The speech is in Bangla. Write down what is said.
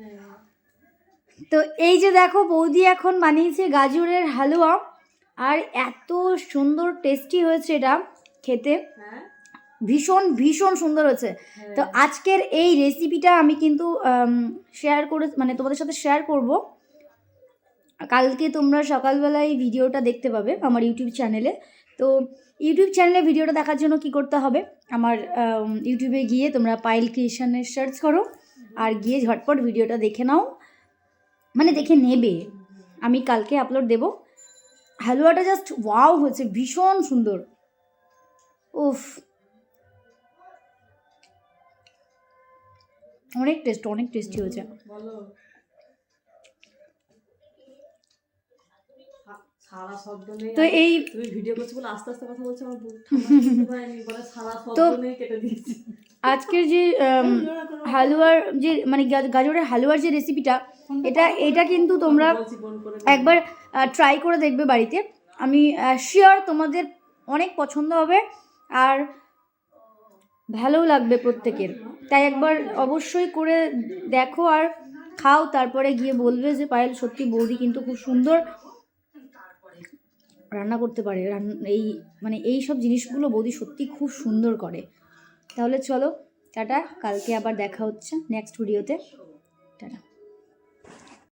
হ্যাঁ তো এই যে দেখো বৌদি এখন বানিয়েছে গাজরের হালুয়া আর এত সুন্দর টেস্টি হয়েছে এটা খেতে। হ্যাঁ। ভীষণ ভীষণ সুন্দর হয়েছে। তো আজকের এই রেসিপিটা আমি কিন্তু শেয়ার করে মানে তোমাদের সাথে শেয়ার করব। কালকে তোমরা সকালবেলায় এই ভিডিওটা দেখতে পাবে আমার ইউটিউব চ্যানেলে তো ইউটিউব চ্যানেলে ভিডিওটা দেখার জন্য কি করতে হবে? আমার ইউটিউবে গিয়ে তোমরা পাইল ক্রিয়েশনের সার্চ করো। আর গিয়ে ঝটপট ভিডিওটা দেখে নাও। মানে দেখে নেবে। আমি কালকে আপলোড দেব। হালুয়াটা জাস্ট ওয়াও হয়েছে ভীষণ সুন্দর। উফ। অনেক টেস্ট অনেক টেস্টি হয়েছে। তো এই ভিডিও করছ বলে আস্তে আস্তে কথা বলছো আমার তো- কেটে দিয়েছি। আজকের যে হালুয়ার যে মানে গাজরের হালুয়ার যে রেসিপিটা এটা এটা কিন্তু তোমরা একবার ট্রাই করে দেখবে বাড়িতে। আমি শিওর তোমাদের অনেক পছন্দ হবে আর ভালোও লাগবে প্রত্যেকের। তাই একবার অবশ্যই করে দেখো আর খাও, তারপরে গিয়ে বলবে যে, পায়েল, সত্যি বৌদি কিন্তু খুব সুন্দর রান্না করতে পারে। এই মানে এই সব জিনিসগুলো বৌদি সত্যি খুব সুন্দর করে। তাহলে চলো টাটা কালকে আবার দেখা হচ্ছে নেক্সট ভিডিওতে টাটা।